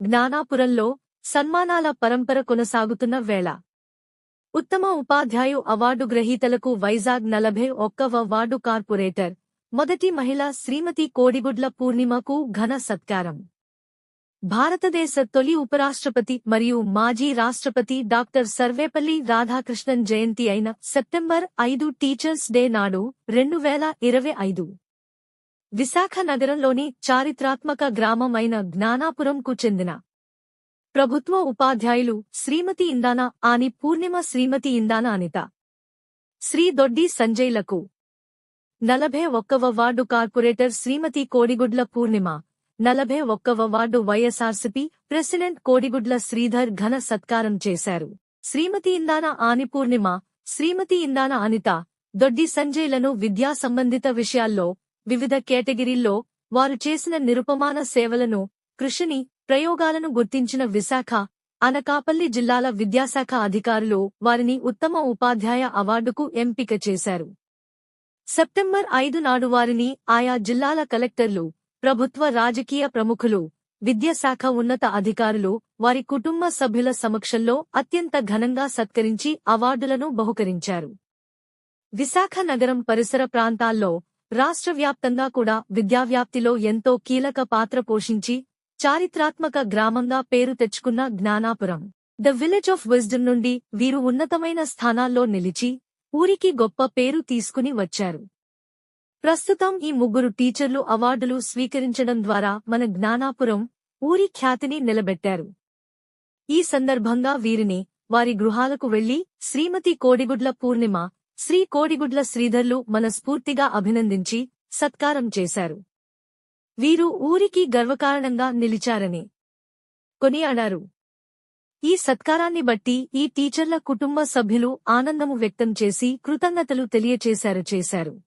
జ్ఞానాపురంలో సన్మానాల పరంపర కొనసాగుతున్న వేళ. ఉత్తమ ఉపాధ్యాయు అవార్డు గ్రహీతలకు వైజాగ్ నలభై ఒక్కవ వార్డు కార్పొరేటర్ మొదటి మహిళ శ్రీమతి కోడిగుడ్ల పూర్ణిమకు ఘన సత్కారం. భారతదేశ తొలి ఉపరాష్ట్రపతి మరియు మాజీ రాష్ట్రపతి డాక్టర్ సర్వేపల్లి రాధాకృష్ణన్ జయంతి అయిన సెప్టెంబర్ ఐదు టీచర్స్ డే నాడు రెండు వేల ఇరవై ఐదు. విశాఖ నగరంలోని చారిత్రాత్మక గ్రామం అయిన జ్ఞానాపురంకు చెందిన ప్రభుత్వ ఉపాధ్యాయులు శ్రీమతి ఇందాన ఆని పూర్ణిమ శ్రీమతి ఇందాన అనిత. శ్రీ దొడ్డి సంజయ్లకు నలభై ఒక్కవ వార్డు కార్పొరేటర్ శ్రీమతి కోడిగుడ్ల పూర్ణిమ నలభై ఒక్కవ ward YSRCP president Kodigudla Sridhar ఘన సత్కారం చేశారు. శ్రీమతి ఇందాన ఆని పూర్ణిమ శ్రీమతి ఇందాన అనిత దొడ్డి సంజయ్లను విద్యా సంబంధిత విషయాల్లో వివిధ కేటగిరీల్లో వారు చేసిన నిరుపమాన సేవలను కృషిని ప్రయోగాలను గుర్తించిన విశాఖ అనకాపల్లి జిల్లాల విద్యాశాఖ అధికారులు వారిని ఉత్తమ ఉపాధ్యాయ అవార్డుకు ఎంపిక చేశారు. సెప్టెంబర్ ఐదు నాడు వారిని ఆయా జిల్లాల కలెక్టర్లు ప్రభుత్వ రాజకీయ ప్రముఖులు విద్యాశాఖ ఉన్నత అధికారులు వారి కుటుంబ సభ్యుల సమక్షంలో అత్యంత ఘనంగా సత్కరించి అవార్డులను బహుకరించారు. విశాఖ నగరం పరిసర ప్రాంతాల్లో రాష్ట్ర వ్యాప్తంగా కూడా విద్యావ్యాప్తిలో ఎంతో కీలక పాత్ర పోషించి చారిత్రాత్మక గ్రామంగా పేరు తెచ్చుకున్న Gnanapuram. The village of wisdom నుండి వీరు ఉన్నతమైన స్థానాల్లో నిలిచి ఊరికి గొప్ప పేరు తీసుకుని వచ్చారు. ప్రస్తుతం ఈ ముగ్గురు టీచర్లు అవార్డులు స్వీకరించడం ద్వారా మన జ్ఞానాపురం ఊరి ఖ్యాతిని నిలబెట్టారు. ఈ సందర్భంగా వీరిని వారి గృహాలకు వెళ్ళి శ్రీమతి కోడిగుడ్ల పూర్ణిమ శ్రీ కోడిగుడ్ల శ్రీధర్లు మనస్ఫూర్తిగా అభినందించి సత్కారం చేశారు. వీరు ఊరికి గర్వకారణంగా నిలిచారని కొనియాడారు. ఈ సత్కారాన్ని బట్టి ఈ టీచర్ల కుటుంబ సభ్యులు ఆనందము వ్యక్తం చేసి కృతజ్ఞతలు తెలియచేశారు చేశారు.